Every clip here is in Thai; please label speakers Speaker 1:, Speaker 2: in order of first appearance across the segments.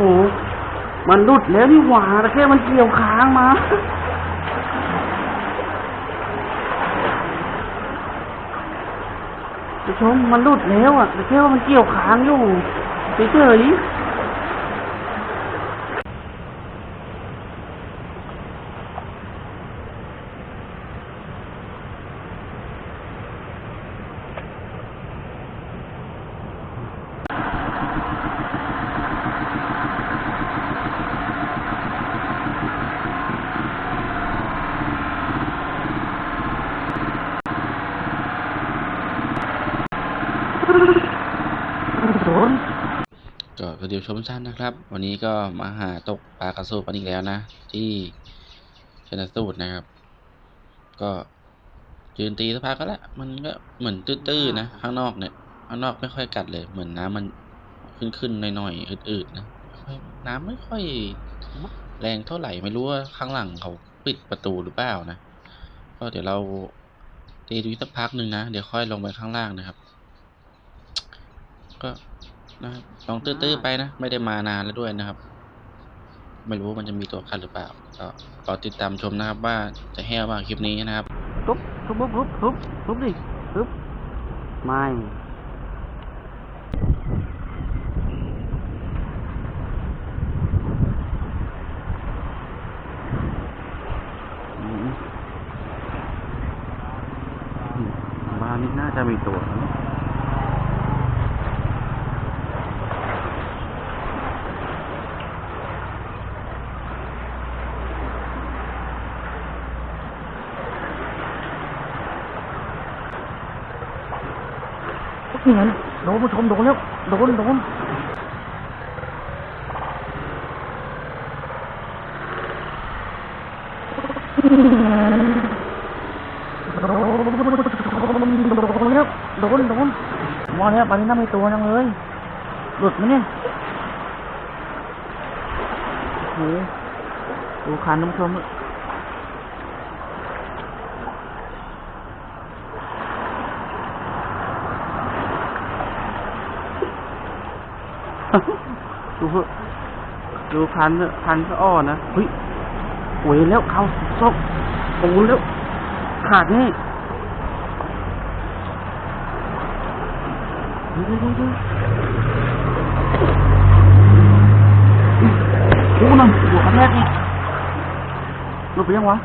Speaker 1: หมันรุดแล้วนี่หว่าแต่แค่มันเกี่ยวค้างมาผู้ชมมันรุดแล้วอะแต่แค่ว่ามันเกี่ยวค้างอยู่เฉยๆ โดน
Speaker 2: ก็สวัส ดีชมทุกท่านนะครับ วันนี้ก็มาหาตกปลากระสูบกันอีกแล้วนะ ที่ชนะสูตรนะครับ ก็ยืนตีสักพักก็แล้วมันก็เหมือนตื้อๆนะข้างนอกเนี่ยข้างนอกไม่ค่อยกัดเลย เหมือนน้ำมันขึ้นๆหน่อยๆอืดๆนะน้ำไม่ค่อยแรงเท่าไหร่ไม่รู้ว่าข้างหลังเขาปิดประตูหรือเปล่านะก็เดี๋ยวเราตีดูสักพักหนึ่งนะเดี๋ยวค่อยลงไปข้างล่างนะครับ ก็ นะครับลองตื้อๆไปนะ ไม่ได้มานานแล้วด้วยนะครับ ไม่รู้ว่ามันจะมีตัวคัดหรือเปล่าก็รอติดตามชมนะครับ ว่าจะแห้วบ้างคลิปนี้นะครับ
Speaker 1: ทุบทุบทุบทุบทุบทุบดิทุบไม่อืมอืมบ้านนี้น่าจะมีตัวนะ นี่ไงโดนผู้ชมโดนแล้ว โดน โดนโดนโดนโดนมาแล้วปานี้น่าไม่ตัวนังเลย หลุดไหมเนี่ยโอ้โหดูคันท่านผู้ชม ดูเถอะดูพันเพันก็อ้อนะเฮ้ยหวยแล้วเขาซกปูแล้ว ขาดนี่ดูดูดูดูโอ้นั่นหัวกระแทกอีกหลุดไปยังวะ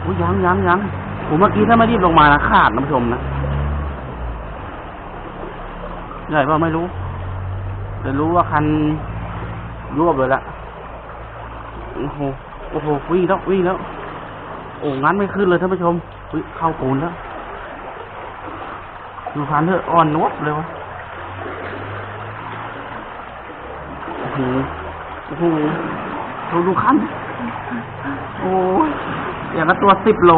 Speaker 1: โอ้ยยังยังยังผมเมื่อกี้ถ้าไม่รีบลงมานะขาดนะผู้ชมนะใหญ่ป่าไม่รู้ จะรู้ว่าคันรวบเลยละโอ้โหโอ้โหวิ่งแล้ววิ่งแล้ว โอ้งั้นไม่ขึ้นเลยท่านผู้ชมอุ๊ยเข้าปูนแล้วดูพันเถอะอ่อนนวบเลยวะโอ้โหโอ้โหดูดูคันโอ้ยอย่างกับตัวสิบโล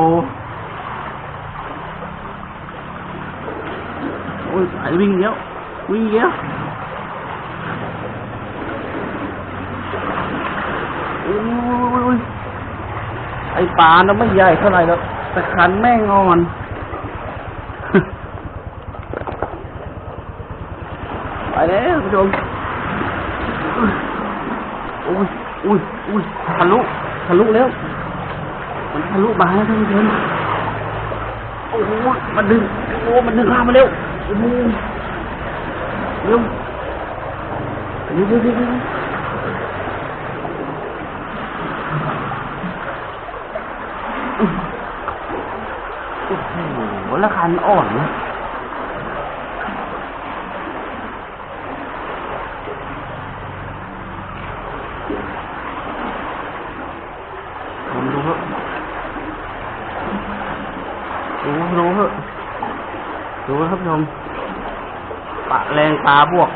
Speaker 1: โอ้ยไอวิ่งเยอะวิ่งเยอะโอ้ย ไอปลาน่ะไม่ใหญ่เท่าไหร่แล้วแต่คันแม่งอ่อนไปแล้วผู้ชมอุ้ยอุ้ยอุ้ยทะลุทะลุแล้ว มันทะลุมาแล้วท่านผู้ชมโอ้โหมันดึงโอ้มันดึงข้ามมาเร็วโอ้โหเร็วเร็วเร็วเร็วเร็ว โอ้โหแล้วคันอ่อนผมดูเถอะดูดูเถอะดูนะครับผู้ชมปะแรงปลาบวก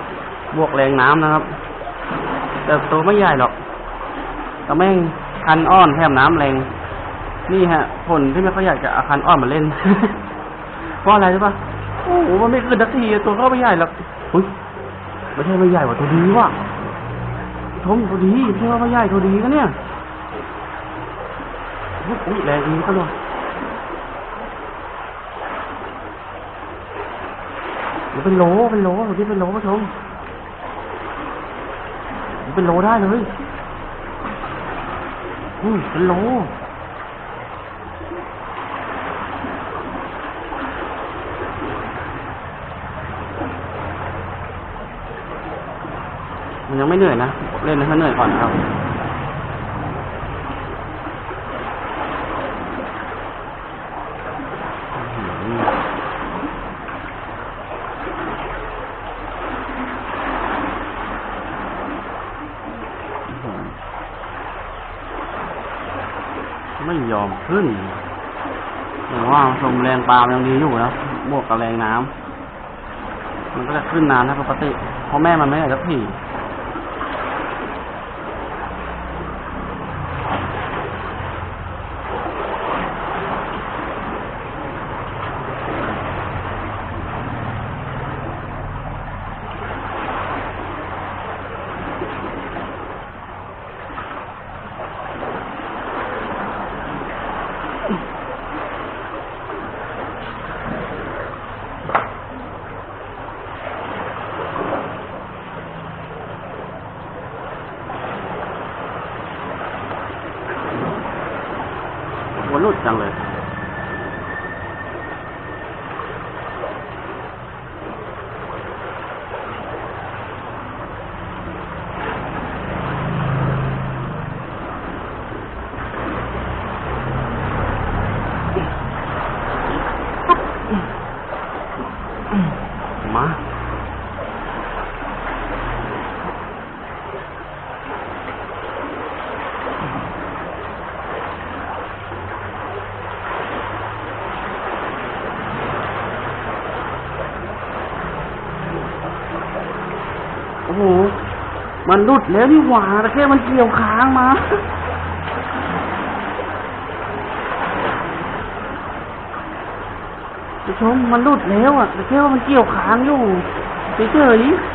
Speaker 1: บวกแรงน้ำนะครับ แต่ตัวไม่ใหญ่หรอกแต่แม่งคันอ้อนแถมน้ำแรง นี่ฮะ ผลที่ไม่ค่อยอยากจะอาคันอ้อนมาเล่น เพราะอะไรรู้ปะโอ้โหมันไม่ขึ้นสักทีตัวก็ไม่ใหญ่หรอกอุ้ยไม่ใช่ไม่ใหญ่กว่าตัวดีว่ะชมตัวดีไม่ใช่ว่าไม่ใหญ่ตัวดีก็เนี่ยอุ้ยแรงดีก็เลยมันเป็นโลเป็นโหลผมที่เป็นโลผู้ชมเป็นโลได้เลยอืมเป็นโล ยังไม่เหนื่อยนะ เล่นให้มันเหนื่อยก่อนครับไม่ยอมขึ้นแต่ว่าชมแรงปลามันยังดีอยู่นะบวกกับแรงน้ำมันก็จะขึ้นนานนะปกติเพราะแม่มันไม่อยากจะถี่หัวหลุดจังเลย มา โอ้โห หลุดแล้วนี่หว่าแต่แค่มันเกี่ยวค้างมา ผู้ชมมันหลุดแล้วอะแต่แค่ว่ามันเกี่ยวค้างอยู่เฉยๆ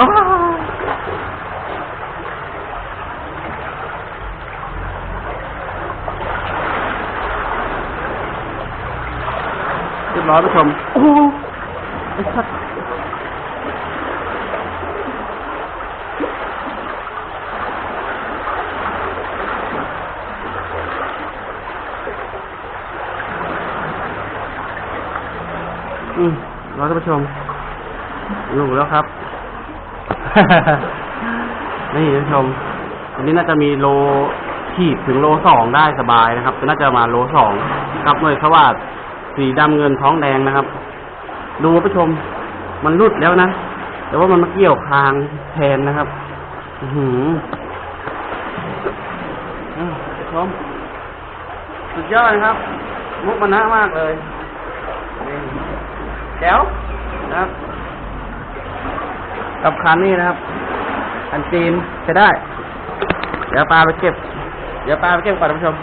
Speaker 1: อ้าวเรียบร้ อยผู้ชมโอ้โหไอ้สัตว์อืมรอท่านผู้ชมอยู่แล้วครับ นี่ท่านผู้ชมอันนี้น่าจะมีโลขีดถึงโลสองได้สบายนะครับ น่าจะมาโลสองกับหน่วยสวัสด สีดำเงินท้องแดงนะครับ ดูท่าผู้ชม มันรุดแล้วนะ แต่ว่ามันมาเกี่ยวคางแทนนะครับ อือหืออ่านผู้ชมสุดยอดนะครับ มุกมันนะมากเลยแจ๋วนะครับ กับคันนี้นะครับคันจีนใช้ได้ เดี๋ยวปลาไปเก็บ เดี๋ยวปลาไปเก็บก่อนท่านผู้ชม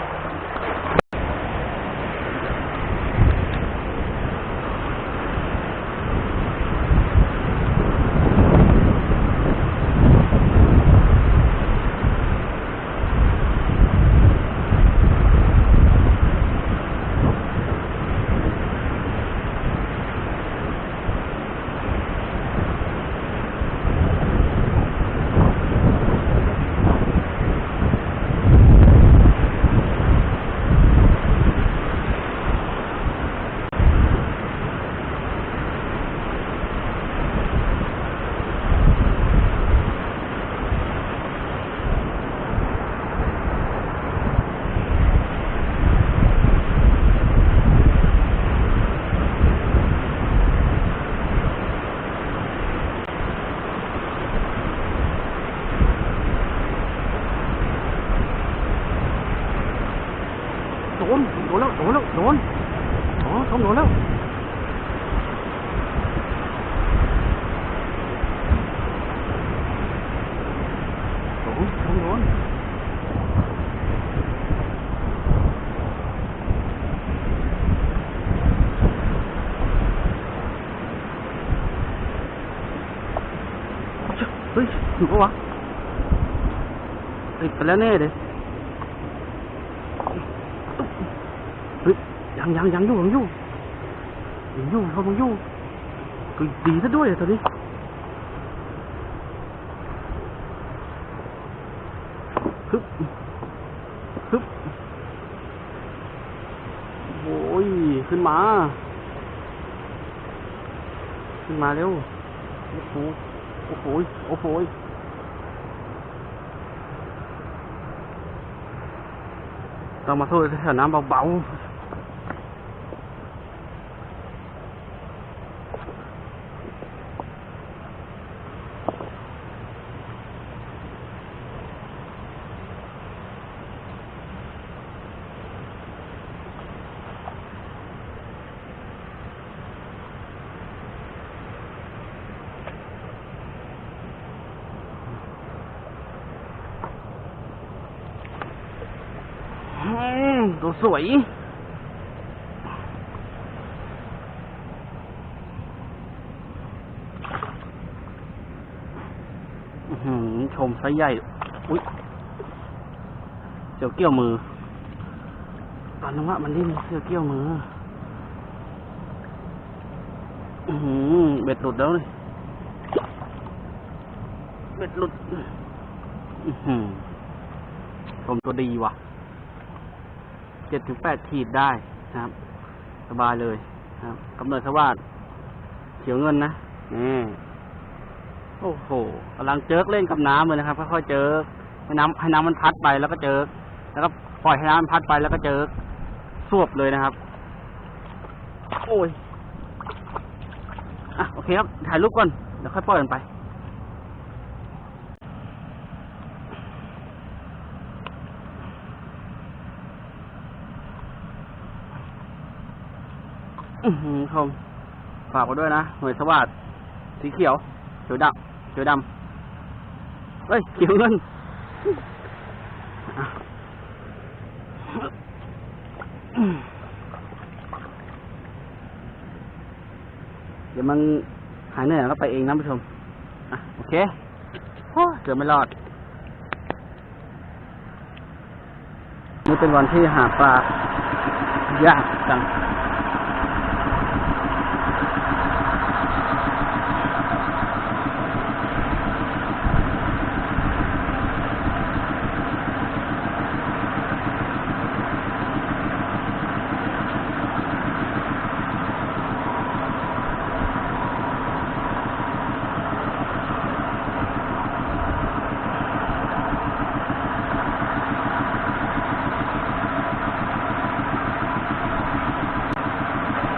Speaker 1: โดน โดนแล้ว โดนแล้ว โดน อ๋อทอมโดนแล้ว โดนทอมโดนเฮ้ย อยู่ปะวะติดไปแล้วแน่เลยเฮ้ยยังยังยังอยู่ยังอยู่ยังอยู่เขายังอยู่ก็ดีซะด้วยตัวนี้ฮึบฮึบโอ้ยขึ้นมา ขึ้นมาเร็ว โอ้โห โอ้โห โอ้โห ต้องมาโทษ อืมตัวสวยอื้อหือชมไซใหญ่ อุ้ยเสียวเกี่ยวมือ ตอนนั้นว่ามันดิ้นเสียวเกี่ยวมือ อือหือเบ็ดหลุดแล้วเลยเบ็ดหลุด อือหือชมตัวดีว่ะ เจ็ดถึงแปดขีดได้นะครับ สบายเลยครับกำเนิดสวัสเขียวเงินนะนี่โอ้โหกำลังเจิกเล่นกับน้ำเลยนะครับค่อยๆเจิกให้น้ำให้น้ำมันพัดไปแล้วก็เจิกแล้วก็ปล่อยให้น้ำมันพัดไปแล้วก็เจิกสวบเลยนะครับ โอ้ยอะโอเคครับถ่ายรูปก่อนเดี๋ยวค่อยปล่อยมันไป อือหือ ชมฝากไว้ด้วยนะหน่วยสวัสดสีเขียวเขียวดำเขียวดำเฮ้ยเขียวเงินเดี๋ยวมันหายเหนื่อยแล้วก็ไปเองนะผู้ชมอะโอเคโอ้ยเกือบไม่รอด นี่เป็นวันที่หาปลายากจัง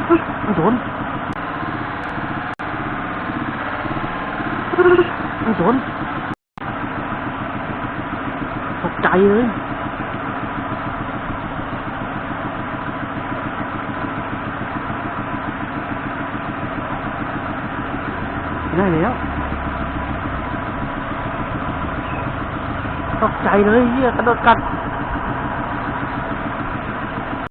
Speaker 1: เฮ้ยไม่โดน ไม่โดนตกใจเลยได้แล้วตกใจเลยเฮียกระโดดกัด